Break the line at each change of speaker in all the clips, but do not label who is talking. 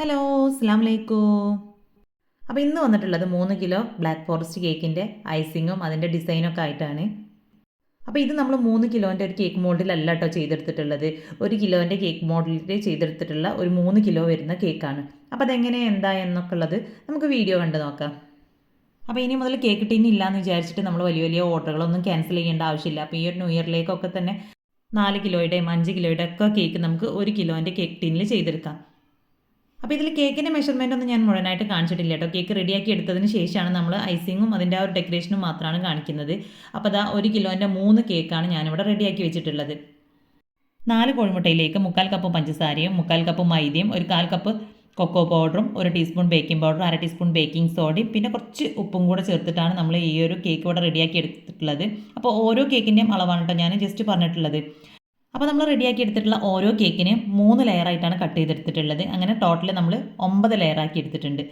Hello അസ്സാം വലൈക്കും അപ്പോൾ ഇന്ന് വന്നിട്ടുള്ളത് മൂന്ന് കിലോ ബ്ലാക്ക് ഫോറസ്റ്റ് കേക്കിന്റെ ഐസിങ്ങും അതിന്റെ ഡിസൈനൊക്കെ ആയിട്ടാണ്. അപ്പോൾ ഇത് നമ്മൾ മൂന്ന് കിലോന്റെ ഒരു കേക്ക് മോൾഡിലല്ല കേട്ടോ ചെയ്തെടുത്തിട്ടുള്ളത്. ഒരു കിലോന്റെ കേക്ക് മോഡലിൽ ചെയ്തെടുത്തിട്ടുള്ള ഒരു മൂന്ന് കിലോ വരുന്ന കേക്കാണ്. അപ്പോൾ അതെങ്ങനെ എന്താ എന്നൊക്കെ ഉള്ളത് നമുക്ക് വീഡിയോ കണ്ട് നോക്കാം. അപ്പോൾ ഇനി മുതൽ കേക്ക് ടിൻ എന്ന് വിചാരിച്ചിട്ട് നമ്മൾ വലിയ വലിയ ഓർഡറുകളൊന്നും ക്യാൻസൽ ചെയ്യേണ്ട ആവശ്യമില്ല. അപ്പോൾ ഈ ഒരു ന്യൂ ഇയറിലേക്കൊക്കെ തന്നെ നാല് കിലോയുടെയും അഞ്ച് കിലോയുടെ ഒക്കെ കേക്ക് നമുക്ക് ഒരു കിലോന്റെ കേക്ക് ടിന്നിൽ ചെയ്തെടുക്കാം. അപ്പോൾ ഇതിൽ കേക്കിന്റെ മെഷർമെന്റ് ഒന്നും ഞാൻ മുഴുവനായിട്ട് കാണിച്ചിട്ടില്ല കേട്ടോ. കേക്ക് റെഡിയാക്കി എടുത്തതിന് ശേഷമാണ് നമ്മൾ ഐസിങ്ങും അതിന്റെ ആ ഒരു ഡെക്കറേഷനും മാത്രമാണ് കാണിക്കുന്നത്. അപ്പോൾ അതാ ഒരു കിലോന്റെ മൂന്ന് കേക്കാണ് ഞാനിവിടെ റെഡിയാക്കി വെച്ചിട്ടുള്ളത്. നാല് കോഴിമുട്ടയിലേക്ക് മുക്കാൽ കപ്പ് പഞ്ചസാരയും മുക്കാൽ കപ്പ് മൈദയും ഒരു കാൽ കപ്പ് കൊക്കോ പൗഡറും ഒരു ടീസ്പൂൺ ബേക്കിംഗ് പൗഡറും അര ടീസ്പൂൺ ബേക്കിംഗ് സോഡയും പിന്നെ കുറച്ച് ഉപ്പും കൂടെ ചേർത്തിട്ടാണ് നമ്മൾ ഈ ഒരു കേക്ക് ഇവിടെ റെഡിയാക്കി എടുത്തിട്ടുള്ളത്. അപ്പോൾ ഓരോ കേക്കിന്റെയും അളവാണ് കേട്ടോ ഞാൻ ജസ്റ്റ് പറഞ്ഞിട്ടുള്ളത്. അപ്പോൾ നമ്മൾ റെഡിയാക്കി എടുത്തിട്ടുള്ള ഓരോ കേക്കിനെ മൂന്ന് ലെയറായിട്ടാണ് കട്ട് ചെയ്തെടുത്തിട്ടുള്ളത്. അങ്ങനെ ടോട്ടൽ നമ്മൾ ഒമ്പത് ലെയറാക്കി എടുത്തിട്ടുണ്ട്.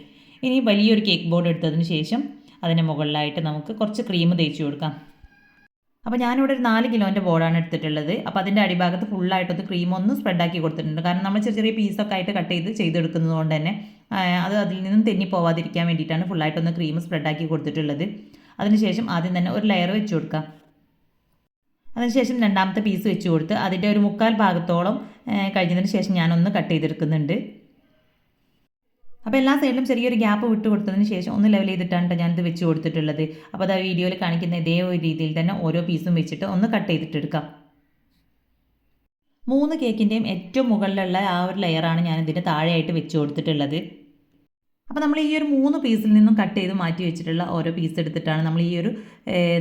ഇനി വലിയൊരു കേക്ക് ബോർഡ് എടുത്തതിന് ശേഷം അതിന് മുകളിലായിട്ട് നമുക്ക് കുറച്ച് ക്രീം തേച്ച് കൊടുക്കാം. അപ്പോൾ ഞാനിവിടെ ഒരു നാല് കിലോന്റെ ബോർഡാണ് എടുത്തിട്ടുള്ളത്. അപ്പോൾ അതിന്റെ അടിഭാഗത്ത് ഫുള്ളായിട്ടൊന്ന് ക്രീം ഒന്ന് സ്പ്രെഡാക്കി കൊടുത്തിട്ടുണ്ട്. കാരണം നമ്മൾ ചെറിയ ചെറിയ പീസൊക്കെ ആയിട്ട് കട്ട് ചെയ്ത് ചെയ്തെടുക്കുന്നത് കൊണ്ട് തന്നെ അത് അതിൽ നിന്നും തെന്നി പോവാതിരിക്കാൻ വേണ്ടിയിട്ടാണ് ഫുള്ളായിട്ടൊന്ന് ക്രീം സ്പ്രെഡാക്കി കൊടുത്തിട്ടുള്ളത്. അതിനുശേഷം ആദ്യം തന്നെ ഒരു ലെയർ വെച്ച് കൊടുക്കാം. അതിനുശേഷം രണ്ടാമത്തെ പീസ് വെച്ച് കൊടുത്ത് അതിന്റെ ഒരു മുക്കാൽ ഭാഗത്തോളം കഴിഞ്ഞതിന് ശേഷം ഞാനൊന്ന് കട്ട് ചെയ്തെടുക്കുന്നുണ്ട്. അപ്പോൾ എല്ലാ സൈഡിലും ചെറിയൊരു ഗ്യാപ്പ് വിട്ട് കൊടുത്തതിന് ശേഷം ഒന്ന് ലെവൽ ചെയ്തിട്ടാണ് ഞാനിത് വെച്ച് കൊടുത്തിട്ടുള്ളത്. അപ്പോൾ അത് ആ വീഡിയോയിൽ കാണിക്കുന്ന ഇതേ ഒരു രീതിയിൽ തന്നെ ഓരോ പീസും വെച്ചിട്ട് ഒന്ന് കട്ട് ചെയ്തിട്ടെടുക്കാം. മൂന്ന് കേക്കിന്റെയും ഏറ്റവും മുകളിലുള്ള ആ ഒരു ലെയറാണ് ഞാൻ ഇതിന്റെ താഴെയായിട്ട് വെച്ച് കൊടുത്തിട്ടുള്ളത്. അപ്പോൾ നമ്മൾ ഈ ഒരു മൂന്ന് പീസിൽ നിന്നും കട്ട് ചെയ്ത് മാറ്റി വെച്ചിട്ടുള്ള ഓരോ പീസ് എടുത്തിട്ടാണ് നമ്മൾ ഈ ഒരു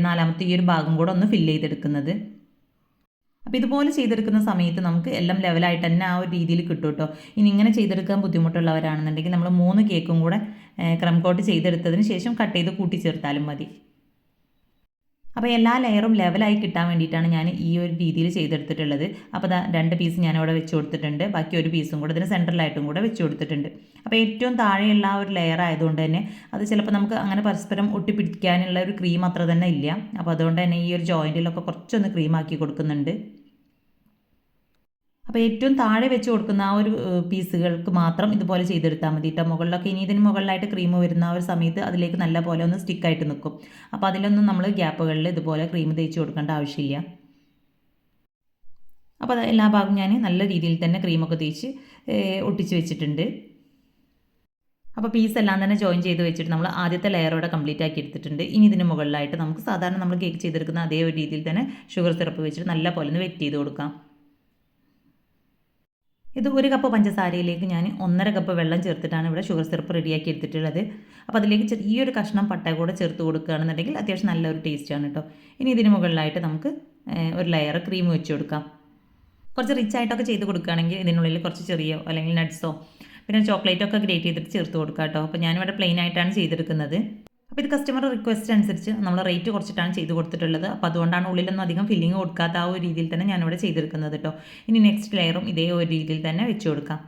നാലാമത്തെ ഈ ഒരു ഭാഗം കൂടെ ഒന്ന് ഫില്ല് ചെയ്തെടുക്കുന്നത്. അപ്പോൾ ഇതുപോലെ ചെയ്തെടുക്കുന്ന സമയത്ത് നമുക്ക് എല്ലാം ലെവലായിട്ട് തന്നെ ആ ഒരു രീതിയിൽ കിട്ടും കേട്ടോ ഇനി ഇങ്ങനെ ചെയ്തെടുക്കാൻ ബുദ്ധിമുട്ടുള്ളവരാണെന്നുണ്ടെങ്കിൽ നമ്മൾ മൂന്ന് കേക്കും കൂടെ ക്രം കോട്ട് ചെയ്തെടുത്തതിന് ശേഷം കട്ട് ചെയ്ത് കൂട്ടിച്ചേർത്താലും മതി. അപ്പോൾ എല്ലാ ലെയറും ലെവലായി കിട്ടാൻ വേണ്ടിയിട്ടാണ് ഞാൻ ഈ ഒരു രീതിയിൽ ചെയ്തെടുത്തിട്ടുള്ളത്. അപ്പോൾ ദാ രണ്ട് പീസ് ഞാൻ വെച്ച് കൊടുത്തിട്ടുണ്ട്. ബാക്കി ഒരു പീസും കൂടെ ഇതിന് സെൻട്രലായിട്ടും കൂടെ വെച്ച് കൊടുത്തിട്ടുണ്ട്. അപ്പോൾ ഏറ്റവും താഴെയുള്ള ഒരു ലെയർ ആയതുകൊണ്ട് തന്നെ അത് ചിലപ്പോൾ നമുക്ക് അങ്ങനെ പരസ്പരം ഒട്ടിപ്പിടിക്കാനുള്ള ഒരു ക്രീം അത്ര തന്നെ ഇല്ല. അപ്പോൾ അതുകൊണ്ട് തന്നെ ഈ ഒരു ജോയിന്റിലൊക്കെ കുറച്ചൊന്ന് ക്രീം ആക്കി കൊടുക്കുന്നുണ്ട്. അപ്പോൾ ഏറ്റവും താഴെ വെച്ച് കൊടുക്കുന്ന ആ ഒരു പീസുകൾക്ക് മാത്രം ഇതുപോലെ ചെയ്തെടുത്താൽ മതി കേട്ടോ മുകളിലൊക്കെ ഇനി ഇതിന് മുകളിലായിട്ട് ക്രീം വരുന്ന ആ ഒരു സമയത്ത് അതിലേക്ക് നല്ല പോലെ ഒന്ന് സ്റ്റിക്കായിട്ട് നിൽക്കും അപ്പോൾ അതിലൊന്നും നമ്മൾ ഗ്യാപ്പുകളിൽ ഇതുപോലെ ക്രീം തേച്ച് കൊടുക്കേണ്ട ആവശ്യമില്ല. അപ്പോൾ അത് എല്ലാ ഭാഗവും ഞാൻ നല്ല രീതിയിൽ തന്നെ ക്രീമൊക്കെ തേച്ച് ഒട്ടിച്ച് വെച്ചിട്ടുണ്ട്. അപ്പോൾ പീസ് എല്ലാം തന്നെ ജോയിൻ ചെയ്ത് വെച്ചിട്ട് നമ്മൾ ആദ്യത്തെ ലെയറോടെ കംപ്ലീറ്റ് ആക്കി എടുത്തിട്ടുണ്ട്. ഇനി ഇതിന് മുകളിലായിട്ട് നമുക്ക് സാധാരണ നമ്മൾ കേക്ക് ചെയ്തെടുക്കുന്ന അതേ ഒരു രീതിയിൽ തന്നെ ഷുഗർ സിറപ്പ് വെച്ചിട്ട് നല്ല പോലെ ഒന്ന് വെറ്റ് ചെയ്ത് കൊടുക്കാം. ഇത് ഒരു കപ്പ് പഞ്ചസാരയിലേക്ക് ഞാൻ ഒന്നര കപ്പ് വെള്ളം ചേർത്തിട്ടാണ് ഇവിടെ ഷുഗർ സിറപ്പ് റെഡിയാക്കി എടുത്തിട്ടുള്ളത്. അപ്പോൾ അതിലേക്ക് ഈ ഒരു കഷ്ണം പട്ട കൂടെ ചേർത്ത് കൊടുക്കുകയാണെന്നുണ്ടെങ്കിൽ അത്യാവശ്യം നല്ലൊരു ടേസ്റ്റാണ് കേട്ടോ ഇനി ഇതിന് മുകളിലായിട്ട് നമുക്ക് ഒരു ലെയർ ക്രീം വെച്ച് കൊടുക്കാം. കുറച്ച് റിച്ച് ആയിട്ടൊക്കെ ചെയ്ത് കൊടുക്കുകയാണെങ്കിൽ ഇതിനുള്ളിൽ കുറച്ച് ചെറിയോ അല്ലെങ്കിൽ നട്ട്സോ പിന്നെ ചോക്ലേറ്റൊക്കെ ഗ്രേറ്റ് ചെയ്തിട്ട് ചേർത്ത് കൊടുക്കാം കേട്ടോ അപ്പോൾ ഞാനിവിടെ പ്ലെയിൻ ആയിട്ടാണ് ചെയ്തെടുക്കുന്നത്. അപ്പോൾ ഇത് കസ്റ്റമർ റിക്വസ്റ്റ് അനുസരിച്ച് നമ്മൾ റേറ്റ് കുറച്ചിട്ടാണ് ചെയ്ത് കൊടുത്തിട്ടുള്ളത്. അപ്പോൾ അതുകൊണ്ടാണ് ഉള്ളിലൊന്നും അധികം ഫില്ലിങ് കൊടുക്കാത്ത ആ ഒരു രീതിയിൽ തന്നെ ഞാനിവിടെ ചെയ്തെടുക്കുന്നത് കേട്ടോ. ഇനി നെക്സ്റ്റ് ലെയറും ഇതേ ഒരു രീതിയിൽ തന്നെ വെച്ച് കൊടുക്കാം.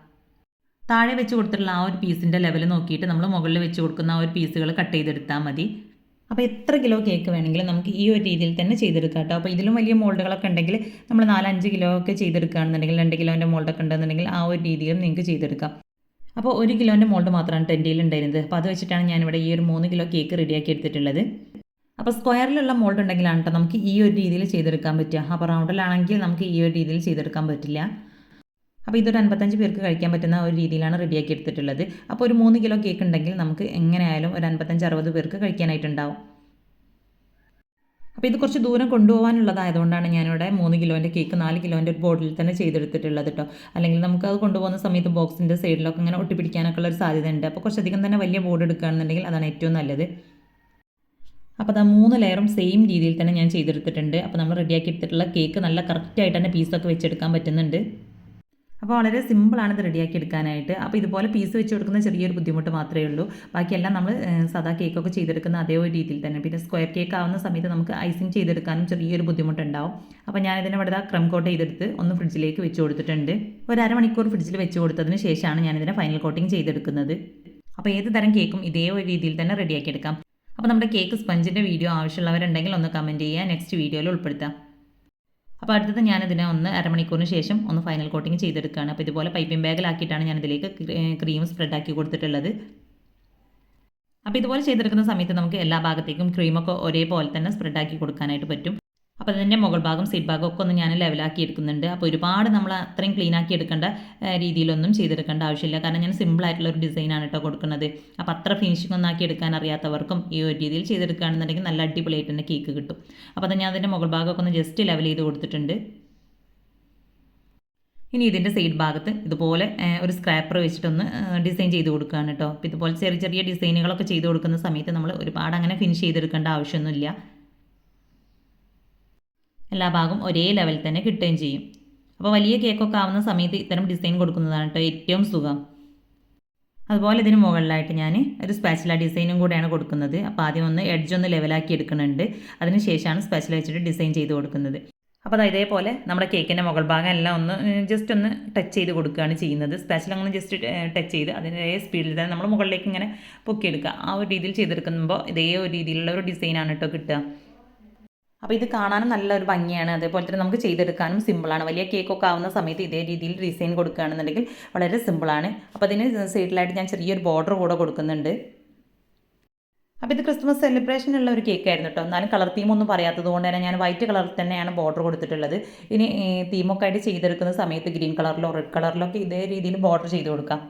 താഴെ വെച്ച് കൊടുത്തിട്ടുള്ള ആ ഒരു പീസിന്റെ ലെവൽ നോക്കിയിട്ട് നമ്മൾ മുകളിൽ വെച്ച് കൊടുക്കുന്ന ആ ഒരു പീസുകൾ കട്ട് ചെയ്തെടുത്താൽ മതി. അപ്പോൾ എത്ര കിലോ കേക്ക് വേണമെങ്കിലും നമുക്ക് ഈ ഒരു രീതിയിൽ തന്നെ ചെയ്തെടുക്കാം കേട്ടോ. അപ്പോൾ ഇതിലും വലിയ മോൾഡുകളൊക്കെ ഉണ്ടെങ്കിൽ നമ്മൾ നാലഞ്ച് കിലോ ഒക്കെ ചെയ്തെടുക്കുകയാണെന്നുണ്ടെങ്കിൽ രണ്ട് കിലോന്റെ മോൾഡൊക്കെ ഉണ്ടെന്നുണ്ടെങ്കിൽ ആ ഒരു രീതിയിലും നിങ്ങൾക്ക് ചെയ്തെടുക്കാം. അപ്പോൾ ഒരു കിലോന്റെ മോൾഡ് മാത്രമാണ് ടെന്റിയിൽ ഉണ്ടായിരുന്നത്. അപ്പോൾ അത് വെച്ചിട്ടാണ് ഞാനിവിടെ ഈ ഒരു മൂന്ന് കിലോ കേക്ക് റെഡിയാക്കി എടുത്തിട്ടുള്ളത്. അപ്പോൾ സ്ക്വയറിലുള്ള മോൾഡ് ഉണ്ടെങ്കിലാണ് കേട്ടോ നമുക്ക് ഈ ഒരു രീതിയിൽ ചെയ്തെടുക്കാൻ പറ്റുക. അപ്പോൾ റൗണ്ടിലാണെങ്കിൽ നമുക്ക് ഈ ഒരു രീതിയിൽ ചെയ്തെടുക്കാൻ പറ്റില്ല. അപ്പോൾ ഇതൊരു അൻപത്തഞ്ച് പേർക്ക് കഴിക്കാൻ പറ്റുന്ന ഒരു രീതിയിലാണ് റെഡിയാക്കി എടുത്തിട്ടുള്ളത്. അപ്പോൾ ഒരു മൂന്ന് കിലോ കേക്ക് ഉണ്ടെങ്കിൽ നമുക്ക് എങ്ങനെയായാലും ഒരു അൻപത്തഞ്ച് അറുപത് പേർക്ക് കഴിക്കാനായിട്ടുണ്ടാവും. അപ്പോൾ ഇത് കുറച്ച് ദൂരം കൊണ്ടുപോകാനുള്ളതായതുകൊണ്ടാണ് ഞാനിവിടെ മൂന്ന് കിലോന്റെ കേക്ക് നാല് കിലോന്റെ ഒരു ബോട്ടിൽ തന്നെ ചെയ്തെടുത്തിട്ടുള്ളത് കേട്ടോ അല്ലെങ്കിൽ നമുക്ക് അത് കൊണ്ടുപോകുന്ന സമയത്ത് ബോക്സിന്റെ സൈഡിലൊക്കെ ഇങ്ങനെ ഒട്ടിപ്പിടിക്കാനൊക്കെ ഉള്ള ഒരു സാധ്യത ഉണ്ട് അപ്പോൾ കുറച്ചധികം തന്നെ വലിയ ബോർഡ് എടുക്കുകയാണെന്നുണ്ടെങ്കിൽ അതാണ് ഏറ്റവും നല്ലത്. അപ്പോൾ അത് മൂന്ന് ലെയറും സെയിം രീതിയിൽ തന്നെ ഞാൻ ചെയ്തെടുത്തിട്ടുണ്ട്. അപ്പോൾ നമ്മൾ റെഡിയാക്കി എടുത്തിട്ടുള്ള കേക്ക് നല്ല കറക്റ്റായിട്ട് തന്നെ പീസൊക്കെ വെച്ചെടുക്കാൻ പറ്റുന്നുണ്ട്. അപ്പോൾ വളരെ സിമ്പിളാണ് ഇത് റെഡിയാക്കി എടുക്കാനായിട്ട്. അപ്പോൾ ഇതുപോലെ പീസ് വെച്ച് കൊടുക്കുന്ന ചെറിയൊരു ബുദ്ധിമുട്ട് മാത്രമേ ഉള്ളൂ. ബാക്കിയെല്ലാം നമ്മൾ സാധാ കേക്കൊക്കെ ചെയ്തെടുക്കുന്ന അതേ ഒരു രീതിയിൽ തന്നെ. പിന്നെ സ്ക്വയർ കേക്ക് ആവുന്ന സമയത്ത് നമുക്ക് ഐസിങ് ചെയ്തെടുക്കാനും ചെറിയൊരു ബുദ്ധിമുട്ടുണ്ടാവും. അപ്പോൾ ഞാനിതിനെ ഇവിടെ ക്രം കോട്ട് ചെയ്തെടുത്ത് ഒന്ന് ഫ്രിഡ്ജിലേക്ക് വെച്ച് കൊടുത്തിട്ടുണ്ട്. ഒരു അരമണിക്കൂർ ഫ്രിഡ്ജിൽ വെച്ച് കൊടുത്തതിന് ശേഷമാണ് ഞാനിതിനെ ഫൈനൽ കോട്ടിങ് ചെയ്തെടുക്കുന്നത്. അപ്പോൾ ഏത് തരം കേക്കും ഇതേ ഒരു രീതിയിൽ തന്നെ റെഡിയാക്കി എടുക്കാം. അപ്പോൾ നമ്മുടെ കേക്ക് സ്പഞ്ചിന്റെ വീഡിയോ ആവശ്യമുള്ളവരുണ്ടെങ്കിൽ ഒന്ന് കമന്റ് ചെയ്യുക. നെക്സ്റ്റ് വീഡിയോയിൽ ഉൾപ്പെടുത്താം. അപ്പോൾ അടുത്തത് ഞാനിതിനെ ഒന്ന് അരമണിക്കൂറിന് ശേഷം ഒന്ന് ഫൈനൽ കോട്ടിങ് ചെയ്തെടുക്കുകയാണ്. അപ്പോൾ ഇതുപോലെ പൈപ്പിംഗ് ബാഗിലാക്കിയിട്ടാണ് ഞാനിതിലേക്ക് ക്രീം സ്പ്രെഡ് ആക്കി കൊടുത്തിട്ടുള്ളത്. അപ്പോൾ ഇതുപോലെ ചെയ്തെടുക്കുന്ന സമയത്ത് നമുക്ക് എല്ലാ ഭാഗത്തേക്കും ക്രീമൊക്കെ ഒരേപോലെ തന്നെ സ്പ്രെഡ് ആക്കി കൊടുക്കാനായിട്ട് പറ്റും. അപ്പോൾ അതിന്റെ മുകൾ ഭാഗം സീറ്റ് ഭാഗം ഒക്കെ ഒന്ന് ഞാൻ ലെവലാക്കി എടുക്കുന്നുണ്ട്. അപ്പോൾ ഒരുപാട് നമ്മൾ അത്രയും ക്ലീൻ ആക്കി എടുക്കേണ്ട രീതിയിലൊന്നും ചെയ്തെടുക്കേണ്ട ആവശ്യമില്ല. കാരണം ഞാൻ സിമ്പിൾ ആയിട്ടുള്ള ഒരു ഡിസൈനാണ് കേട്ടോ കൊടുക്കുന്നത്. അപ്പോൾ അത്ര ഫിനിഷിംഗ് ഒന്നും ആക്കി എടുക്കാൻ അറിയാത്തവർക്കും ഈ ഒരു രീതിയിൽ ചെയ്തെടുക്കുകയാണെന്നുണ്ടെങ്കിൽ നല്ല അടിപൊളിയായിട്ട് തന്നെ കേക്ക് കിട്ടും. അപ്പോൾ അത് ഞാൻ അതിന്റെ മുകൾ ഭാഗമൊക്കെ ഒന്ന് ജസ്റ്റ് ലെവൽ ചെയ്ത് കൊടുത്തിട്ടുണ്ട്. ഇനി ഇതിന്റെ സൈഡ് ഭാഗത്ത് ഇതുപോലെ ഒരു സ്ക്രാപ്പർ വെച്ചിട്ടൊന്ന് ഡിസൈൻ ചെയ്ത് കൊടുക്കുകയാണ് കേട്ടോ ഇതുപോലെ ചെറിയ ചെറിയ ഡിസൈനുകളൊക്കെ ചെയ്ത് കൊടുക്കുന്ന സമയത്ത് നമ്മൾ ഒരുപാട് അങ്ങനെ ഫിനിഷ് ചെയ്തെടുക്കേണ്ട ആവശ്യമൊന്നുമില്ല. എല്ലാ ഭാഗവും ഒരേ ലെവലിൽ തന്നെ കിട്ടുകയും ചെയ്യും. അപ്പോൾ വലിയ കേക്കൊക്കെ ആവുന്ന സമയത്ത് ഇത്തരം ഡിസൈൻ കൊടുക്കുന്നതാണ് കേട്ടോ ഏറ്റവും സുഖം. അതുപോലെ ഇതിന് മുകളിലായിട്ട് ഞാൻ ഒരു സ്പാച്ചില ഡിസൈനും കൂടെയാണ് കൊടുക്കുന്നത്. അപ്പോൾ ആദ്യം ഒന്ന് എഡ്ജ് ഒന്ന് ലെവലാക്കി എടുക്കുന്നുണ്ട്. അതിന് ശേഷമാണ് സ്പാച്ചില വെച്ചിട്ട് ഡിസൈൻ ചെയ്ത് കൊടുക്കുന്നത്. അപ്പോൾ അത് ഇതേപോലെ നമ്മുടെ കേക്കിന്റെ മുകൾ ഭാഗം എല്ലാം ഒന്ന് ജസ്റ്റ് ഒന്ന് ടച്ച് ചെയ്ത് കൊടുക്കുകയാണ് ചെയ്യുന്നത്. സ്പാച്ചിൽ അങ്ങനെ ജസ്റ്റ് ടച്ച് ചെയ്ത് അതിന്റെ സ്പീഡിൽ തന്നെ നമ്മൾ മുകളിലേക്ക് ഇങ്ങനെ പൊക്കിയെടുക്കുക. ആ ഒരു രീതിയിൽ ചെയ്തെടുക്കുമ്പോൾ ഇതേ ഒരു രീതിയിലുള്ള ഒരു ഡിസൈനാണ് കേട്ടോ കിട്ടുക. അപ്പോൾ ഇത് കാണാനും നല്ലൊരു ഭംഗിയാണ്. അതേപോലെ തന്നെ നമുക്ക് ചെയ്തെടുക്കാനും സിമ്പിളാണ് വലിയ കേക്കൊക്കെ ആവുന്ന സമയത്ത് ഇതേ രീതിയിൽ ഡിസൈൻ കൊടുക്കുകയാണെന്നുണ്ടെങ്കിൽ വളരെ സിമ്പിളാണ് അപ്പോൾ അതിന് സൈഡിലായിട്ട് ഞാൻ ചെറിയൊരു ബോർഡർ കൂടെ കൊടുക്കുന്നുണ്ട്. അപ്പോൾ ഇത് ക്രിസ്മസ് സെലിബ്രേഷനുള്ള ഒരു കേക്കായിരുന്നു കേട്ടോ എന്നാലും കളർ തീം ഒന്നും പറയാത്തത് കൊണ്ട് തന്നെ ഞാൻ വൈറ്റ് കളറിൽ തന്നെയാണ് ബോർഡർ കൊടുത്തിട്ടുള്ളത്. ഇനി തീമൊക്കെ ആയിട്ട് ചെയ്തെടുക്കുന്ന സമയത്ത് ഗ്രീൻ കളറിലോ റെഡ് കളറിലോ ഒക്കെ ഇതേ രീതിയിൽ ബോർഡർ ചെയ്ത് കൊടുക്കാം.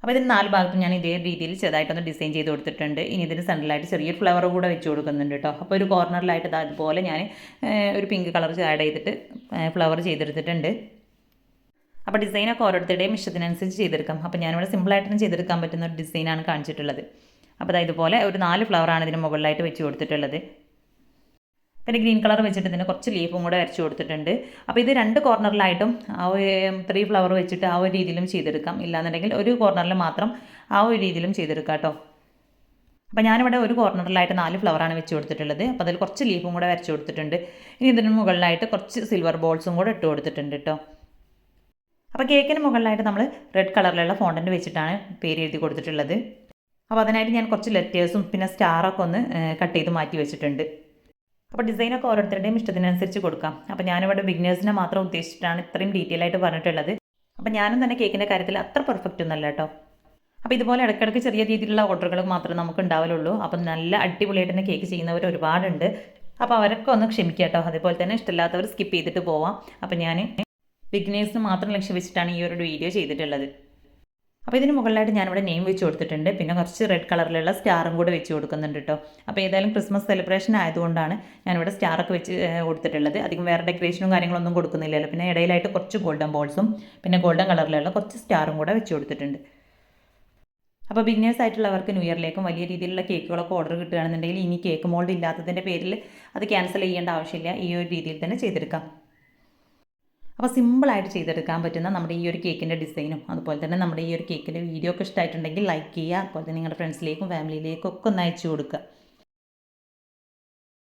അപ്പോൾ ഇതിന് നാല് ഭാഗത്തും ഞാൻ ഇതേ രീതിയിൽ ചെറുതായിട്ടൊന്ന് ഡിസൈൻ ചെയ്ത് കൊടുത്തിട്ടുണ്ട്. ഇനി ഇതിന് സെന്ററിലായിട്ട് ചെറിയൊരു ഫ്ലവർ കൂടെ വെച്ച് കൊടുക്കുന്നുണ്ട് കേട്ടോ അപ്പോൾ ഒരു കോർണറിലായിട്ട് അതുപോലെ ഞാൻ ഒരു പിങ്ക് കളർ ആഡ് ചെയ്തിട്ട് ഫ്ലവർ ചെയ്തെടുത്തിട്ടുണ്ട്. അപ്പോൾ ഡിസൈനൊക്കെ ഓരോരുത്തരുടെയും ഇഷ്ടത്തിനനുസരിച്ച് ചെയ്തെടുക്കാം. അപ്പോൾ ഞാനിവിടെ സിമ്പിളായിട്ട് തന്നെ ചെയ്തെടുക്കാൻ പറ്റുന്ന ഒരു ഡിസൈനാണ് കാണിച്ചിട്ടുള്ളത്. അപ്പോൾ ഇതുപോലെ ഒരു നാല് ഫ്ലവറാണ് ഇതിന് മുകളിലായിട്ട് വെച്ച് കൊടുത്തിട്ടുള്ളത്. പിന്നെ ഗ്രീൻ കളർ വെച്ചിട്ട് ഇതിന് കുറച്ച് ലീഫും കൂടെ വരച്ച് കൊടുത്തിട്ടുണ്ട്. അപ്പോൾ ഇത് രണ്ട് കോർണറിലായിട്ടും ആ ത്രീ ഫ്ലവർ വെച്ചിട്ട് ആ ഒരു രീതിയിലും ചെയ്തെടുക്കാം. ഇല്ലാന്നുണ്ടെങ്കിൽ ഒരു കോർണറിൽ മാത്രം ആ ഒരു രീതിയിലും ചെയ്തെടുക്കാം കേട്ടോ. അപ്പോൾ ഞാനിവിടെ ഒരു കോർണറിലായിട്ട് നാല് ഫ്ലവറാണ് വെച്ച് കൊടുത്തിട്ടുള്ളത്. അപ്പോൾ അതിൽ കുറച്ച് ലീഫും കൂടെ വരച്ച് കൊടുത്തിട്ടുണ്ട്. ഇനി ഇതിന് മുകളിലായിട്ട് കുറച്ച് സിൽവർ ബോൾസും കൂടെ ഇട്ട് കൊടുത്തിട്ടുണ്ട് കേട്ടോ. അപ്പോൾ കേക്കിന് മുകളിലായിട്ട് നമ്മൾ റെഡ് കളറിലുള്ള ഫോണ്ടന്റ് വെച്ചിട്ടാണ് പേര് എഴുതി കൊടുത്തിട്ടുള്ളത്. അപ്പോൾ അതിനായിട്ട് ഞാൻ കുറച്ച് ലെറ്റേഴ്സും പിന്നെ സ്റ്റാറൊക്കെ ഒന്ന് കട്ട് ചെയ്ത് മാറ്റി വെച്ചിട്ടുണ്ട്. അപ്പോൾ ഡിസൈനൊക്കെ ഓരോരുത്തരുടെയും ഇഷ്ടത്തിനനുസരിച്ച് കൊടുക്കാം. അപ്പോൾ ഞാനിവിടെ ബിഗ്നേഴ്സിനെ മാത്രം ഉദ്ദേശിച്ചിട്ടാണ് ഇത്രയും ഡീറ്റെയിൽ ആയിട്ട് പറഞ്ഞിട്ടുള്ളത്. അപ്പോൾ ഞാനും തന്നെ കേക്കിന്റെ കാര്യത്തിൽ അത്ര പെർഫെക്റ്റ് ഒന്നല്ല കേട്ടോ. അപ്പോൾ ഇതുപോലെ ഇടയ്ക്കിടയ്ക്ക് ചെറിയ രീതിയിലുള്ള ഓർഡറുകൾ മാത്രമേ നമുക്ക് ഉണ്ടാവലുള്ളൂ. അപ്പം നല്ല അടിപൊളിയായിട്ട് തന്നെ കേക്ക് ചെയ്യുന്നവർ ഒരുപാടുണ്ട്. അപ്പോൾ അവരൊക്കെ ഒന്ന് ക്ഷമിക്കുക കേട്ടോ. അതേപോലെ തന്നെ ഇഷ്ടമില്ലാത്തവർ സ്കിപ്പ് ചെയ്തിട്ട് പോവാം. അപ്പോൾ ഞാൻ ബിഗിനേഴ്സിന് മാത്രം ലക്ഷ്യം വെച്ചിട്ടാണ് ഈ ഒരു വീഡിയോ ചെയ്തിട്ടുള്ളത്. അപ്പോൾ ഇതിന് മുകളിലായിട്ട് ഞാനിവിടെ നെയിം വെച്ച് കൊടുത്തിട്ടുണ്ട്. പിന്നെ കുറച്ച് റെഡ് കളറിലുള്ള സ്റ്റാറും കൂടെ വെച്ച് കൊടുക്കുന്നുണ്ട് കേട്ടോ അപ്പോൾ ഏതായാലും ക്രിസ്മസ് സെലിബ്രേഷൻ ആയതുകൊണ്ടാണ് ഞാനിവിടെ സ്റ്റാറൊക്കെ വെച്ച് കൊടുത്തിട്ടുള്ളത്. അധികം വേറെ ഡെക്കറേഷനും കാര്യങ്ങളൊന്നും കൊടുക്കുന്നില്ലല്ലോ. പിന്നെ ഇടയിലായിട്ട് കുറച്ച് ഗോൾഡൻ ബോൾസും പിന്നെ ഗോൾഡൻ കളറിലുള്ള കുറച്ച് സ്റ്റാറും കൂടെ വെച്ച് കൊടുത്തിട്ടുണ്ട്. അപ്പോൾ ബിഗിനേഴ്സ് ആയിട്ടുള്ളവർക്ക് ന്യൂ ഇയറിലേക്കും വലിയ രീതിയിലുള്ള കേക്കുകളൊക്കെ ഓർഡർ കിട്ടുകയാണെന്നുണ്ടെങ്കിൽ ഇനി കേക്ക് മോൾഡ് ഇല്ലാത്തതിന്റെ പേരിൽ അത് ക്യാൻസൽ ചെയ്യേണ്ട ആവശ്യമില്ല. ഈ ഒരു രീതിയിൽ തന്നെ ചെയ്തെടുക്കാം. അപ്പോൾ സിമ്പിളായിട്ട് ചെയ്തെടുക്കാൻ പറ്റുന്ന നമ്മുടെ ഈ ഒരു കേക്കിന്റെ ഡിസൈനും അതുപോലെ തന്നെ നമ്മുടെ ഈ ഒരു കേക്കിന്റെ വീഡിയോ ഒക്കെ ഇഷ്ടമായിട്ടുണ്ടെങ്കിൽ ലൈക്ക് ചെയ്യുക അതുപോലെ തന്നെ നിങ്ങളുടെ ഫ്രണ്ട്സിലേക്കും ഫാമിലിയിലേക്കും ഒക്കെ ഒന്ന് അയച്ചു കൊടുക്കുക.